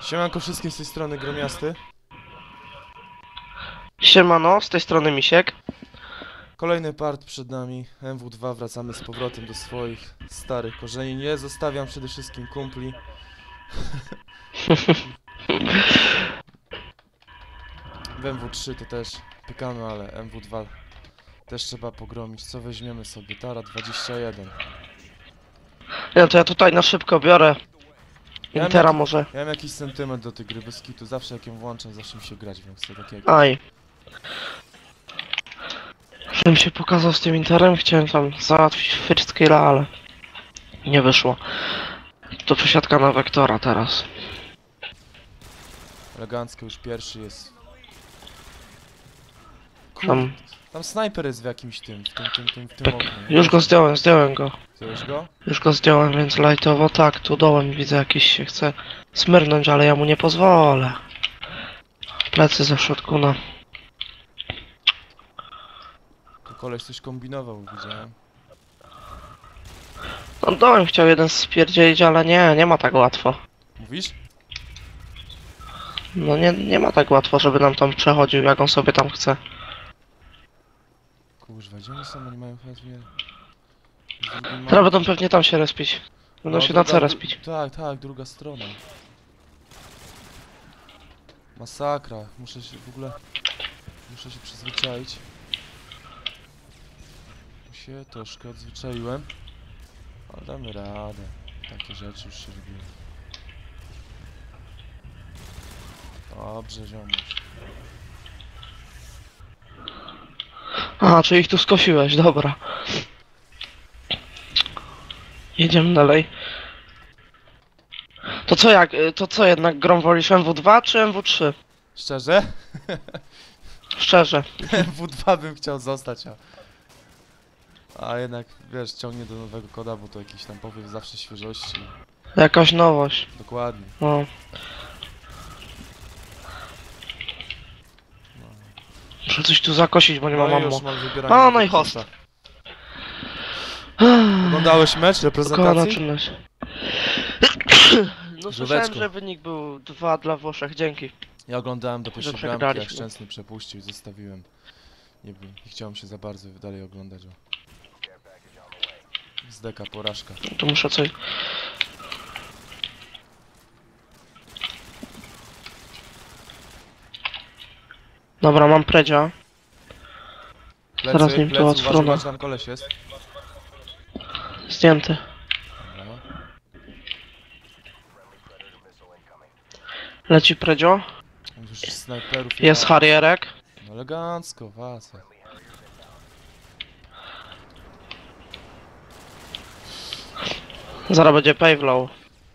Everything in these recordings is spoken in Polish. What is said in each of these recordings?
Siemanko wszystkim z tej strony Gromiasty. Siemano, z tej strony Misiek. Kolejny part przed nami. MW2 wracamy z powrotem do swoich starych korzeni. Nie zostawiam przede wszystkim kumpli. W MW3 to też pykamy, ale MW2 też trzeba pogromić. Co weźmiemy sobie? Tara 21. Nie, to ja tutaj na szybko biorę. Ja Intera mam- może. Ja mam jakiś sentyment do tej gry bez kitu. Zawsze jak ją włączam, zawsze mi się grać w nią chce takiego. Aj. Żebym się pokazał z tym Interem, chciałem tam załatwić first killa, ale nie wyszło. To przesiadka na Wektora teraz. Elegancko już pierwszy jest. Tam, tam snajper jest w jakimś tym, w tym, tym, tym, w tym oknie. już go zdjąłem, zdjąłem go. Zdjąłeś go? Już go zdjąłem, więc lightowo tak, tu dołem widzę jakiś się chce smyrnąć, ale ja mu nie pozwolę. Plecy ze shotguna. Tu koleś coś kombinował, widziałem. No dołem chciał jeden spierdzielić, ale nie, nie ma tak łatwo. Mówisz? No nie, nie ma tak łatwo, żeby nam tam przechodził, jak on sobie tam chce. Gdzie oni są? Oni mają ma- Teraz będą pewnie tam się respić. Będą No, się na druga- C respić. Tak, tak, druga strona. Masakra, muszę się w ogóle... Muszę się przyzwyczaić. Się troszkę odzwyczaiłem. Ale damy radę. Takie rzeczy już się robiły. Dobrze, ziomuś. A, czy ich tu skosiłeś, dobra. Jedziemy dalej. To co jak, y, to co jednak grom wolisz MW2 czy MW3? Szczerze? Szczerze. W2 bym chciał zostać, a... A jednak, wiesz, ciągnie do nowego koda, bo to jakiś tam powiew zawsze świeżości. Jakaś nowość. Dokładnie. No. Muszę coś tu zakosić, bo nie mam No ammo. już mam wybieranie A, no i Wiktusa. host. Oglądałeś mecz Kochana reprezentacji? czynność. No słyszałem, że wynik był 2 dla Włoszech, dzięki. Ja oglądałem do pierwszej bramki, jak przegraliśmy. Szczęsny przepuścił i zostawiłem. Nie, wiem, nie chciałem się za bardzo dalej oglądać. Zdeka, porażka. Tu muszę coś... Dobra, mam predzia. Plecy, Zaraz nim tu plecy, uważaj, odfrunę. uważaj, tam koleś jest. Zdjęty. Dobra. Leci predzio. Już snajperów Jest ma. harrierek. No elegancko, facet. Zaraz będzie pavlow.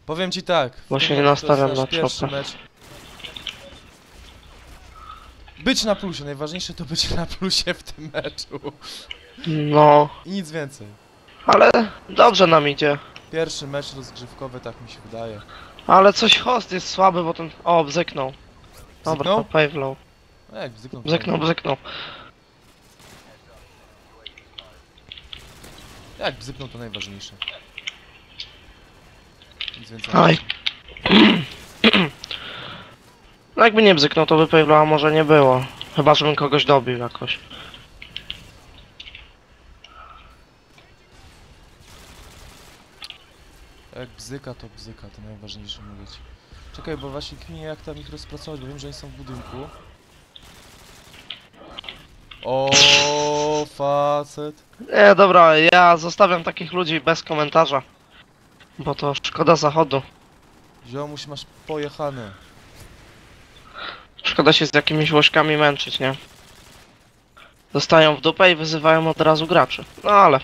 Powiem ci tak. w Bo tym się nie to nastawiam nasz na pierwszy czopę. mecz. Być na plusie, najważniejsze to być na plusie w tym meczu. No, I nic więcej. ale dobrze nam idzie. Pierwszy mecz rozgrzewkowy, tak mi się wydaje. Ale coś host jest słaby, bo ten... O, bzyknął. Dobra, Bzyknął? pavlow. No jak bzyknął. to Bzyknął, fajnie. bzyknął. Jak bzyknął to najważniejsze. Nic więcej. Aj. No jakby nie bzyknął, to by pavlowa może nie było. Chyba, żebym kogoś dobił jakoś. Jak bzyka, to bzyka, to najważniejsze mówić. Czekaj, bo właśnie kminie jak tam ich rozpracować, bo wiem, że oni są w budynku. O, facet. Nie, dobra, ja zostawiam takich ludzi bez komentarza. Bo to szkoda zachodu. Ziomuś masz pojechane. Szkoda się z jakimiś łożkami męczyć, nie? Dostają w dupę i wyzywają od razu graczy. No ale,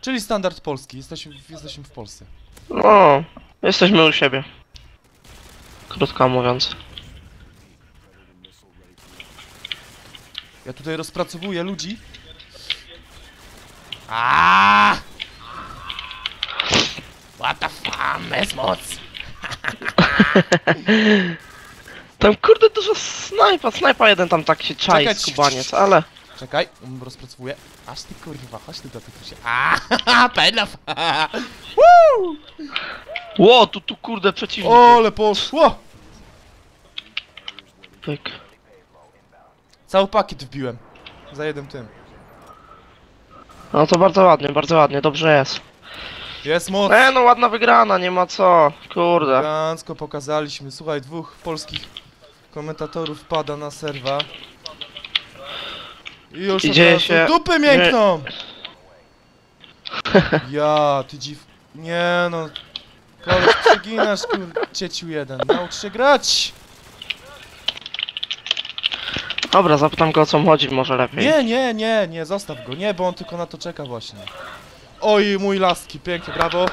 Czyli standard polski, jesteśmy, jesteśmy w Polsce. no, jesteśmy u siebie. Krótko mówiąc. Ja tutaj rozpracowuję ludzi. Aaaa! What the fuck, jest moc! Tam kurde dużo snajpa, snajpa jeden tam tak się czai Czekaj, skubaniec, ale... Czekaj, rozpracowuję. Aż ty kurwa, chodź ty do tych się. Aaaa, pedaf! Ło, tu, tu kurde przeciwnik. Ole poszło! Pyk. Cały pakiet wbiłem. Za jednym tym. No to bardzo ładnie, bardzo ładnie, dobrze jest. Jest moc! E, no ładna wygrana, nie ma co. Kurde. Elegancko pokazaliśmy. Słuchaj, dwóch polskich komentatorów pada na serwa. I już I od dzieje razu się- Dupy miękną! Ja, ty dziw... Nie no... Koleś, przeginasz, kur... Cieciu jeden. Naucz się grać! Dobra, zapytam go o co mu chodzi, może lepiej. Nie, nie, nie, nie, zostaw go. Nie, bo on tylko na to czeka właśnie. Oj, mój laski, pięknie, brawo.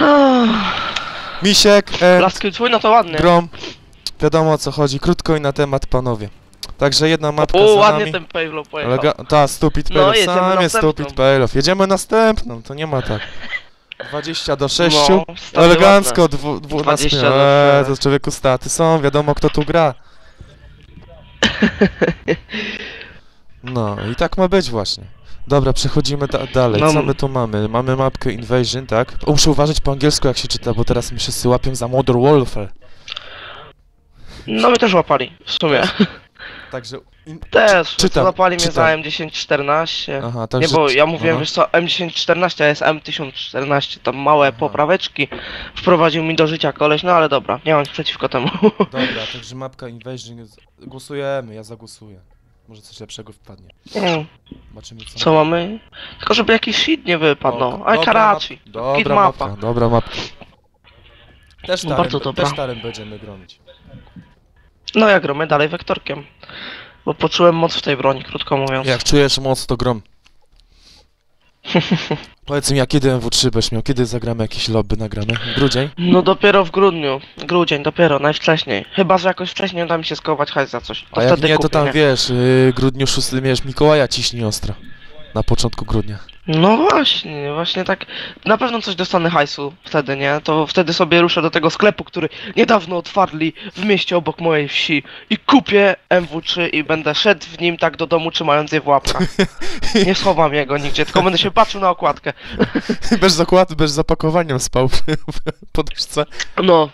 Misiek, e, Laski twój, no to ładnie. Grom, wiadomo o co chodzi, krótko i na temat panowie. Także jedna mapka O, za ładnie nami. ten payload pojechał. Elega- ta, stupid No, jedziemy sam jest następną. stupid payload. Jedziemy następną, to nie ma tak. 20 do 6. No, Elegancko, dwu, 12. 20 do Eee, to człowieku staty są, wiadomo kto tu gra. No i tak ma być właśnie. Dobra, przechodzimy da dalej. No, Co m- my tu mamy? Mamy mapkę Invasion, tak? O, muszę uważać po angielsku jak się czyta, bo teraz mi wszyscy łapią za Modern Warfare. No my też łapali, w sumie. Także... In... Też, Czytam, łapali mnie czytam. za M1014. Aha, Nie, także... bo ja mówiłem, Aha. wiesz co, M1014, a jest M1014, tam małe Aha. popraweczki wprowadził mi do życia koleś, no ale dobra, nie mam nic przeciwko temu. Dobra, także mapka Invasion jest... Głosujemy, ja zagłosuję. Może coś lepszego wpadnie. Mm, Zobaczymy co... Co mamy? Tylko żeby jakiś shit nie wypadł, no. Dobra, Karachi, map- Dobra Kid mapa. mapka, dobra mapka. Też No, tarem, bardzo dobra. też tarem będziemy gromić. No ja gromy dalej wektorkiem. Bo poczułem moc w tej broni, krótko mówiąc. Jak czujesz moc, to grom. Powiedz mi, a kiedy MW3 będziesz miał? Kiedy zagramy jakieś lobby, nagramy? Grudzień? No dopiero w grudniu, grudzień, dopiero, najwcześniej. Chyba, że jakoś wcześniej uda mi się skować hajs za coś. To A jak nie, to kupię, tam nie? wiesz, yy, grudniu 6, wiesz, Mikołaja ciśnij ostro. Na początku grudnia. No właśnie, właśnie tak. Na pewno coś dostanę hajsu wtedy, nie? To wtedy sobie ruszę do tego sklepu, który niedawno otwarli w mieście obok mojej wsi i kupię MW3 i będę szedł w nim tak do domu trzymając je w łapkach. Nie schowam jego nigdzie, tylko będę się patrzył na okładkę. bez zakładu, bez zapakowania spał poduszce. No.